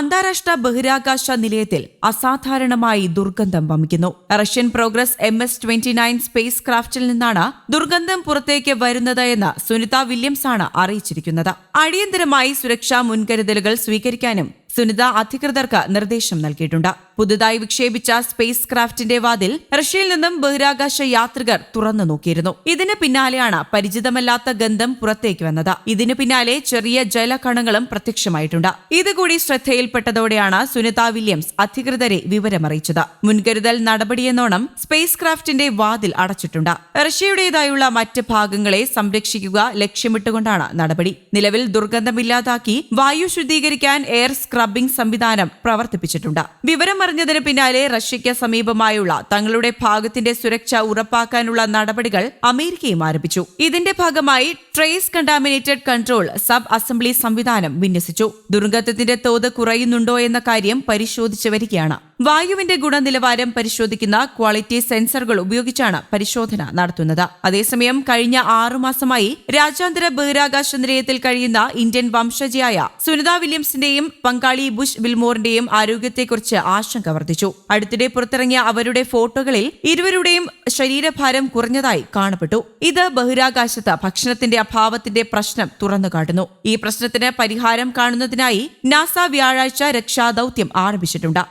അന്താരാഷ്ട്ര ബഹിരാകാശ നിലയത്തിൽ അസാധാരണമായി ദുർഗന്ധം വമിക്കുന്നു. Russian progress M S twenty nine space ക്രാഫ്റ്റിൽ നിന്നാണ് ദുർഗന്ധം പുറത്തേക്ക് വരുന്നത് എന്ന് സുനിത വില്യംസ് ആണ് അറിയിച്ചിരിക്കുന്നത്. അടിയന്തരമായി സുരക്ഷാ മുൻകരുതലുകൾ സ്വീകരിക്കാനും സുനിത അധികൃതർക്ക് നിർദ്ദേശം നൽകിയിട്ടുണ്ട്. പുതുതായി വിക്ഷേപിച്ച സ്പേസ് ക്രാഫ്റ്റിന്റെ വാതിൽ റഷ്യയിൽ നിന്നും ബഹിരാകാശ യാത്രികർ തുറന്നു നോക്കിയിരുന്നു. ഇതിന് പിന്നാലെയാണ് പരിചിതമല്ലാത്ത ഗന്ധം പുറത്തേക്ക് വന്നത്. ഇതിന് പിന്നാലെ ചെറിയ ജലകണങ്ങളും പ്രത്യക്ഷമായിട്ടുണ്ട്. ഇതുകൂടി ശ്രദ്ധയിൽപ്പെട്ടതോടെയാണ് സുനിത വില്യംസ് അധികൃതരെ വിവരമറിയിച്ചത്. മുൻകരുതൽ നടപടിയെന്നോണം സ്പേസ് ക്രാഫ്റ്റിന്റെ വാതിൽ അടച്ചിട്ടുണ്ട്. റഷ്യയുടേതായുള്ള മറ്റ് ഭാഗങ്ങളെ സംരക്ഷിക്കുക ലക്ഷ്യമിട്ടുകൊണ്ടാണ് നടപടി. നിലവിൽ ദുർഗന്ധമില്ലാതാക്കി വായു ശുദ്ധീകരിക്കാൻ എയർ സ്ക്രബിംഗ് സംവിധാനം പ്രവർത്തിപ്പിച്ചിട്ടുണ്ട്. വിവരമറിഞ്ഞതിന് പിന്നാലെ റഷ്യയ്ക്ക് സമീപമായുള്ള തങ്ങളുടെ ഭാഗത്തിന്റെ സുരക്ഷ ഉറപ്പാക്കാനുള്ള നടപടികൾ അമേരിക്കയും ആരംഭിച്ചു. ഇതിന്റെ ഭാഗമായി trace contaminated control sub assembly സംവിധാനം വിന്യസിച്ചു. ദുർഗന്ധത്തിന്റെ തോത് കുറയുന്നുണ്ടോ എന്ന കാര്യം പരിശോധിച്ചു വരികയാണ്. വായുവിന്റെ ഗുണനിലവാരം പരിശോധിക്കുന്ന ക്വാളിറ്റി സെൻസറുകൾ ഉപയോഗിച്ചാണ് പരിശോധന നടത്തുന്നത്. അതേസമയം കഴിഞ്ഞ ആറുമാസമായി രാജ്യാന്തര ബഹിരാകാശ നിലയത്തിൽ കഴിയുന്ന ഇന്ത്യൻ വംശജയായ സുനിത വില്യംസിന്റെയും പങ്കാളി ബുഷ് വിൽമോറിന്റെയും ആരോഗ്യത്തെക്കുറിച്ച് ആശങ്ക വർദ്ധിച്ചു. അടുത്തിടെ പുറത്തിറങ്ങിയ അവരുടെ ഫോട്ടോകളിൽ ഇരുവരുടെയും ശരീരഭാരം കുറഞ്ഞതായി കാണപ്പെട്ടു. ഇത് ബഹിരാകാശത്ത് ഭക്ഷണത്തിന്റെ അഭാവത്തിന്റെ പ്രശ്നം തുറന്നുകാട്ടുന്നു. ഈ പ്രശ്നത്തിന് പരിഹാരം കാണുന്നതിനായി നാസ വ്യാഴാഴ്ച രക്ഷാദൌത്യം ആരംഭിച്ചിട്ടുണ്ട്.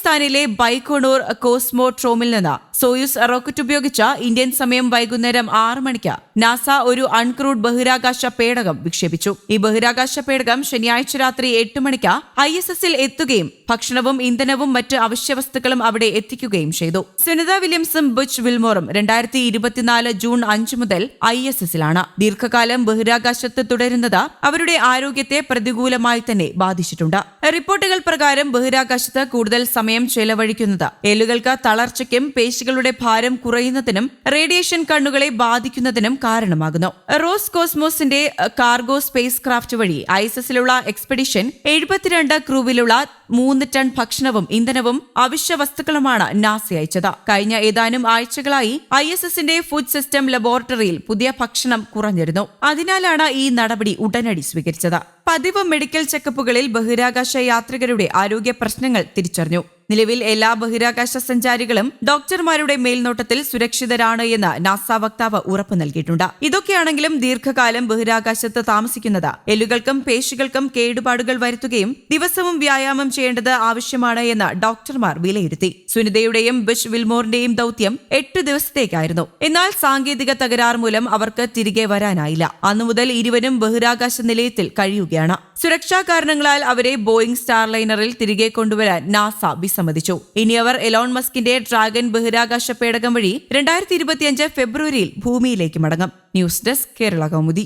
കസാക്കിസ്ഥാനിലെ ബൈക്കോണൂർ കോസ്മോട്രോമിൽ നിന്ന് സോയുസ് റോക്കറ്റ് ഉപയോഗിച്ച ഇന്ത്യൻ സമയം വൈകുന്നേരം ആറ് മണിക്ക് നാസ ഒരു അൺക്രൂഡ് ബഹിരാകാശ പേടകം വിക്ഷേപിച്ചു. ഈ ബഹിരാകാശ പേടകം ശനിയാഴ്ച രാത്രി എട്ട് മണിക്ക് ഐ എസ് എസിൽ എത്തുകയും ഭക്ഷണവും ഇന്ധനവും മറ്റ് അവശ്യവസ്തുക്കളും അവിടെ എത്തിക്കുകയും ചെയ്തു. സുനിത വില്യംസും ബുച്ച് വിൽമോറും രണ്ടായിരത്തി ഇരുപത്തിനാല് ജൂൺ അഞ്ച് മുതൽ ഐ എസ് എസിലാണ്. ദീർഘകാലം ബഹിരാകാശത്ത് തുടരുന്നത് അവരുടെ ആരോഗ്യത്തെ പ്രതികൂലമായി തന്നെ ബാധിച്ചിട്ടുണ്ട്. റിപ്പോർട്ടുകൾ പ്രകാരം ബഹിരാകാശത്ത് കൂടുതൽ സമയം ചെലവഴിക്കുന്നത്. എല്ലുകൾക്ക് തളർച്ചയ്ക്കും പേശികളുടെ ഭാരം കുറയുന്നതിനും റേഡിയേഷൻ കണ്ണുകളെ ബാധിക്കുന്നതിനും കാരണമാകുന്നു. റോസ് കോസ്മോസിന്റെ കാർഗോ സ്പേസ് ക്രാഫ്റ്റ് വഴി ഐസസിലുള്ള എക്സ്പെഡിഷൻ എഴുപത്തിരണ്ട് ക്രൂവിലുള്ള മൂന്ന് ടൺ ഭക്ഷണവും ഇന്ധനവും അവശ്യ വസ്തുക്കളുമാണ് നാസ അയച്ചത്. കഴിഞ്ഞ ഏതാനും ആഴ്ചകളായി ഐ എസ് എസിന്റെ ഫുഡ് സിസ്റ്റം ലബോറട്ടറിയിൽ പുതിയ ഭക്ഷണം കുറഞ്ഞിരുന്നു. അതിനാലാണ് ഈ നടപടി ഉടനടി സ്വീകരിച്ചത്. പതിവ് മെഡിക്കൽ ചെക്കപ്പുകളിൽ ബഹിരാകാശ യാത്രികരുടെ ആരോഗ്യ പ്രശ്നങ്ങൾ തിരിച്ചറിഞ്ഞു. നിലവിൽ എല്ലാ ബഹിരാകാശ സഞ്ചാരികളും ഡോക്ടർമാരുടെ മേൽനോട്ടത്തിൽ സുരക്ഷിതരാണ് എന്ന് നാസ വക്താവ് ഉറപ്പു നൽകിയിട്ടുണ്ട്. ഇതൊക്കെയാണെങ്കിലും ദീർഘകാലം ബഹിരാകാശത്ത് താമസിക്കുന്നത് എല്ലുകൾക്കും പേശികൾക്കും കേടുപാടുകൾ വരുത്തുകയും ദിവസവും വ്യായാമം ചെയ്യേണ്ടത് ആവശ്യമാണ് എന്ന് ഡോക്ടർമാർ വിലയിരുത്തി. സുനിതയുടെയും ബിഷ് വിൽമോറിന്റെയും ദൌത്യം എട്ട് ദിവസത്തേക്കായിരുന്നു. എന്നാൽ സാങ്കേതിക തകരാർ മൂലം അവർക്ക് തിരികെ വരാനായില്ല. അന്നു മുതൽ ഇരുവരും ബഹിരാകാശ നിലയത്തിൽ കഴിയുകയാണ്. സുരക്ഷാ കാരണങ്ങളാൽ അവരെ ബോയിംഗ് സ്റ്റാർലൈനറിൽ തിരികെ കൊണ്ടുവരാൻ നാസ വിസമ്മതിച്ചു ഇനി അവർ എലോൺ മസ്കിന്റെ ഡ്രാഗൺ ബഹിരാകാശ പേടകം വഴി രണ്ടായിരത്തി ഇരുപത്തിയഞ്ച് ഫെബ്രുവരിയിൽ ഭൂമിയിലേക്ക് മടങ്ങും. News desk Kerala Kaumudi.